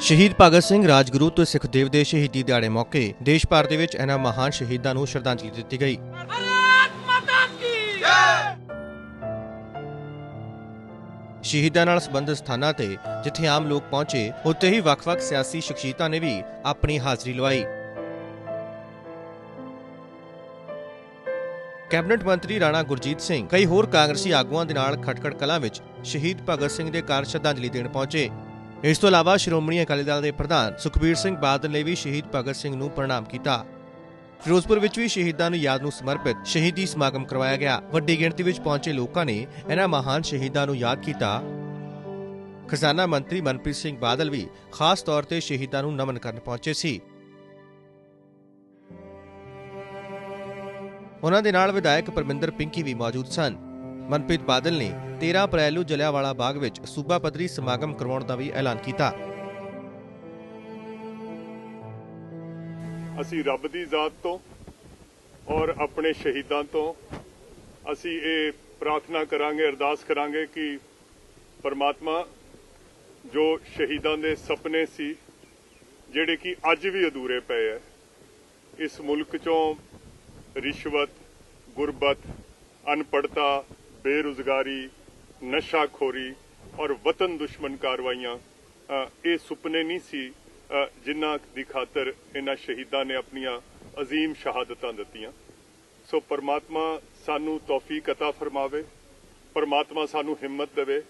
ਸ਼ਹੀਦ ਭਗਤ ਸਿੰਘ ਰਾਜਗੁਰੂ ਤੇ ਸਿੱਖਦੇਵ ਦੇ ਸ਼ਹੀਦੀ ਦਿਹਾੜੇ ਮੌਕੇ ਦੇਸ਼ ਭਰ ਦੇ ਵਿੱਚ ਇਹਨਾਂ ਮਹਾਨ ਸ਼ਹੀਦਾਂ ਨੂੰ ਸ਼ਰਧਾਂਜਲੀ ਦਿੱਤੀ ਗਈ। ਸ਼ਹੀਦਾਂ ਨਾਲ ਸੰਬੰਧਿਤ ਸਥਾਨਾਂ ਤੇ ਜਿੱਥੇ ਆਮ ਲੋਕ ਪਹੁੰਚੇ ਉੱਥੇ ਹੀ ਵੱਖ-ਵੱਖ ਸਿਆਸੀ ਸ਼ਖਸੀਅਤਾਂ ਨੇ ਵੀ ਆਪਣੀ ਹਾਜ਼ਰੀ ਲਵਾਈ। ਕੈਬਨਿਟ ਮੰਤਰੀ ਰਾਣਾ ਗੁਰਜੀਤ ਸਿੰਘ ਕਈ ਹੋਰ ਕਾਂਗਰਸੀ ਆਗੂਆਂ ਦੇ ਨਾਲ ਖਟਕੜ ਕਲਾਂ ਵਿੱਚ ਸ਼ਹੀਦ ਭਗਤ ਸਿੰਘ ਦੇ ਕਾਰ ਸ਼ਰਧਾਂਜਲੀ ਦੇਣ ਪਹੁੰਚੇ। ਇਸ ਤੋਂ ਇਲਾਵਾ ਸ਼੍ਰੋਮਣੀ ਅਕਾਲੀ ਦਲ ਦੇ ਪ੍ਰਧਾਨ ਸੁਖਬੀਰ ਸਿੰਘ ਬਾਦਲ ਨੇ ਵੀ ਸ਼ਹੀਦ ਭਗਤ ਸਿੰਘ ਨੂੰ ਪ੍ਰਣਾਮ ਕੀਤਾ। ਫਿਰੋਜ਼ਪੁਰ ਵਿੱਚ ਵੀ ਸ਼ਹੀਦਾਂ ਨੂੰ ਯਾਦ ਨੂੰ ਸਮਰਪਿਤ ਸ਼ਹੀਦੀ ਸਮਾਗਮ ਕਰਵਾਇਆ ਗਿਆ। ਵੱਡੀ ਗਿਣਤੀ ਵਿੱਚ ਪਹੁੰਚੇ ਲੋਕਾਂ ਨੇ ਇਹਨਾਂ ਮਹਾਨ ਸ਼ਹੀਦਾਂ ਨੂੰ ਯਾਦ ਕੀਤਾ। ਖਜ਼ਾਨਾ ਮੰਤਰੀ ਮਨਪ੍ਰੀਤ ਸਿੰਘ ਬਾਦਲ ਵੀ ਖਾਸ ਤੌਰ ਤੇ ਸ਼ਹੀਦਾਂ ਨੂੰ ਨਮਨ ਕਰਨ ਪਹੁੰਚੇ ਸੀ। ਉਹਨਾਂ ਦੇ ਨਾਲ ਵਿਧਾਇਕ ਪਰਮਿੰਦਰ ਪਿੰਕੀ ਵੀ ਮੌਜੂਦ ਸਨ। ਮਨਪ੍ਰੀਤ ਬਾਦਲ ਨੇ 13 ਅਪ੍ਰੈਲ ਨੂੰ ਜਲਿਆਂਵਾਲਾ ਬਾਗ ਵਿੱਚ ਸੂਬਾ ਪੱਧਰੀ ਸਮਾਗਮ ਕਰਵਾਉਣ ਦਾ ਵੀ ਐਲਾਨ ਕੀਤਾ। ਅਸੀਂ ਰੱਬ ਦੀ ਜ਼ਾਤ ਤੋਂ ਔਰ ਆਪਣੇ ਸ਼ਹੀਦਾਂ ਤੋਂ ਅਸੀਂ ਇਹ ਪ੍ਰਾਰਥਨਾ ਕਰਾਂਗੇ, ਅਰਦਾਸ ਕਰਾਂਗੇ ਕਿ ਪਰਮਾਤਮਾ ਜੋ ਸ਼ਹੀਦਾਂ ਦੇ ਸੁਪਨੇ ਸੀ, ਜਿਹੜੇ ਕਿ ਅੱਜ ਵੀ ਅਧੂਰੇ ਪਏ ਐ, ਇਸ ਮੁਲਕ ਚੋਂ ਰਿਸ਼ਵਤ, ਗੁਰਬਤ ਅਨਪੜਤਾ ਬੇਰੁਜ਼ਗਾਰੀ ਨਸ਼ਾਖੋਰੀ ਔਰ ਵਤਨ ਦੁਸ਼ਮਣ ਕਾਰਵਾਈਆਂ ਅ, ਇਹ ਸੁਪਨੇ ਨਹੀਂ ਸੀ ਅ, ਜਿਨ੍ਹਾਂ ਦੀ ਖਾਤਰ ਇਹਨਾਂ ਸ਼ਹੀਦਾਂ ਨੇ ਆਪਣੀਆਂ ਅਜ਼ੀਮ ਸ਼ਹਾਦਤਾਂ ਦਿੱਤੀਆਂ ਸੋ ਪਰਮਾਤਮਾ ਸਾਨੂੰ ਤੌਫੀਕ عطا ਫਰਮਾਵੇ ਪਰਮਾਤਮਾ ਸਾਨੂੰ ਹਿੰਮਤ ਦੇਵੇ